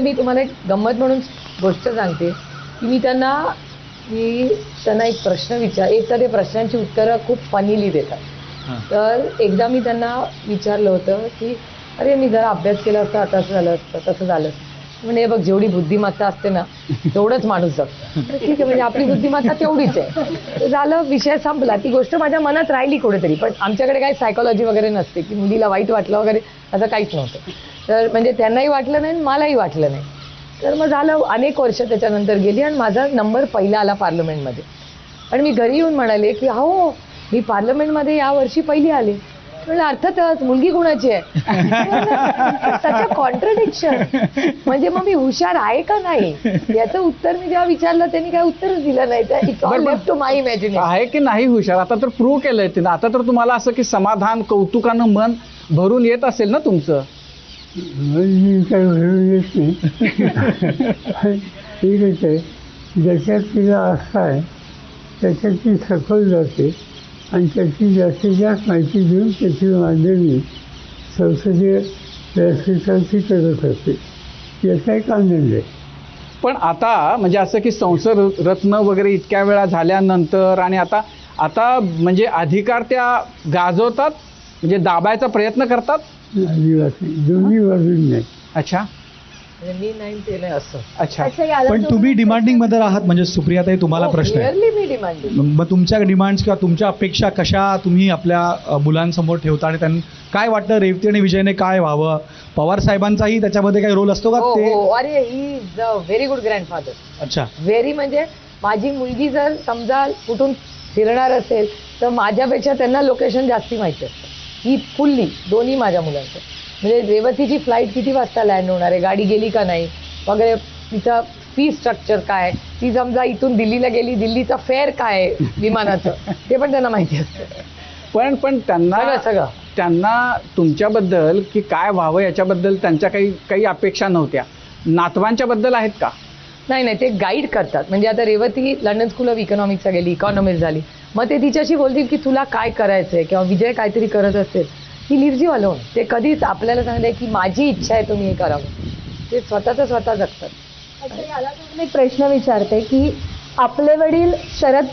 मी तुम्हाला एक गंमत म्हणून गोष्ट सांगते. की मी त्यांना मी त्यांना एक प्रश्न विचार एक तर ते प्रश्नांची उत्तरं खूप फनीली देतात. तर एकदा मी त्यांना विचारलं होतं की अरे मी जरा अभ्यास केला असता आता असं झालं असतं तसं झालं असतं. म्हणजे हे बघ जेवढी बुद्धिमत्ता असते ना तेवढंच माणूस जगतो. तर ठीक आहे म्हणजे आपली बुद्धिमत्ता तेवढीच आहे. झालं विषय संपला. ती गोष्ट माझ्या मनात राहिली कुठेतरी पण आमच्याकडे काही सायकोलॉजी वगैरे नसते की मुलीला वाईट वाटलं वगैरे असं काहीच नव्हतं. तर म्हणजे त्यांनाही वाटलं नाही आणि मलाही वाटलं नाही. तर मग झालं अनेक वर्ष त्याच्यानंतर गेली आणि माझा नंबर पहिला आला पार्लमेंटमध्ये. आणि मी घरी येऊन म्हणाले की हो मी पार्लमेंटमध्ये या वर्षी पहिली आले. म्हणजे अर्थातच मुलगी कुणाची आहे? कॉन्ट्रडिक्शन म्हणजे मग मी हुशार आहे का नाही? याचं उत्तर मी जेव्हा विचारलं त्यांनी काय उत्तरच दिलं नाही. तर माय इमॅजिनेशन आहे की नाही हुशार? आता तर प्रूव्ह केलंय तिनं. आता तर तुम्हाला असं की समाधान कौतुकानं मन भरून येत असेल ना तुमचं? मी काय म्हणून येत नाही ठीकच आहे ज्याच्यात तिला आस्था आहे त्याच्यात ती सखोल जाते आणि त्याची जास्तीत जास्त माहिती देऊन त्याची मांडणी संसदीय व्यासपीठावरती करत असते याचा एक आनंद आहे पण आता म्हणजे असं की संसद रत्न वगैरे इतक्या वेळा झाल्यानंतर आणि आता आता म्हणजे अधिकार त्या गाजवतात? म्हणजे दाबायचा प्रयत्न करतात? नाही दोन्ही बाजून नाही. अच्छा. म्हणजे मी नाही नाही असं. अच्छा. पण तुम्ही डिमांडिंगमध्ये आहात म्हणजे सुप्रियाताई तुम्हाला प्रश्न आहे. क्लिअरली मी डिमांडिंग मग तुमच्या डिमांड्स किंवा तुमच्या अपेक्षा कशा तुम्ही आपल्या अ, मुलांसमोर ठेवता आणि त्यांना काय वाटतं रेवती आणि विजयने काय व्हावं? पवार साहेबांचाही त्याच्यामध्ये काही रोल असतो का हो ते? हो अरे he is a very good grandfather अच्छा. व्हेरी म्हणजे माझी मुलगी जर समजा कुठून फिरणार असेल तर माझ्यापेक्षा त्यांना लोकेशन जास्ती माहिती असतं. ही फुल्ली दोन्ही माझ्या मुलांचं. म्हणजे रेवतीची फ्लाईट किती वाजता लँड होणार आहे? गाडी गेली का नाही? वगैरे तिचं फी स्ट्रक्चर काय? ती समजा इथून दिल्लीला गेली दिल्लीचा फेअर काय आहे विमानाचं? ते पण त्यांना माहिती असतं. पण पण त्यांना सगळं त्यांना तुमच्याबद्दल की काय व्हावं याच्याबद्दल त्यांच्या काही काही अपेक्षा नव्हत्या. नातवांच्या बद्दल आहेत का? नाही नाही ते गाईड करतात. म्हणजे आता रेवती लंडन स्कूल ऑफ इकॉनॉमिक्सला गेली इकॉनॉमिक्स झाली. मग ते तिच्याशी बोलतील की तुला काय करायचंय किंवा विजय काहीतरी करत असेल. ही निर्जीव अलोन ते कधीच आपल्याला सांगते की माझी इच्छा आहे तुम्ही हे करावं ते स्वतःचं स्वतः जगतात. याला मी एक प्रश्न विचारते की आपले वडील शरद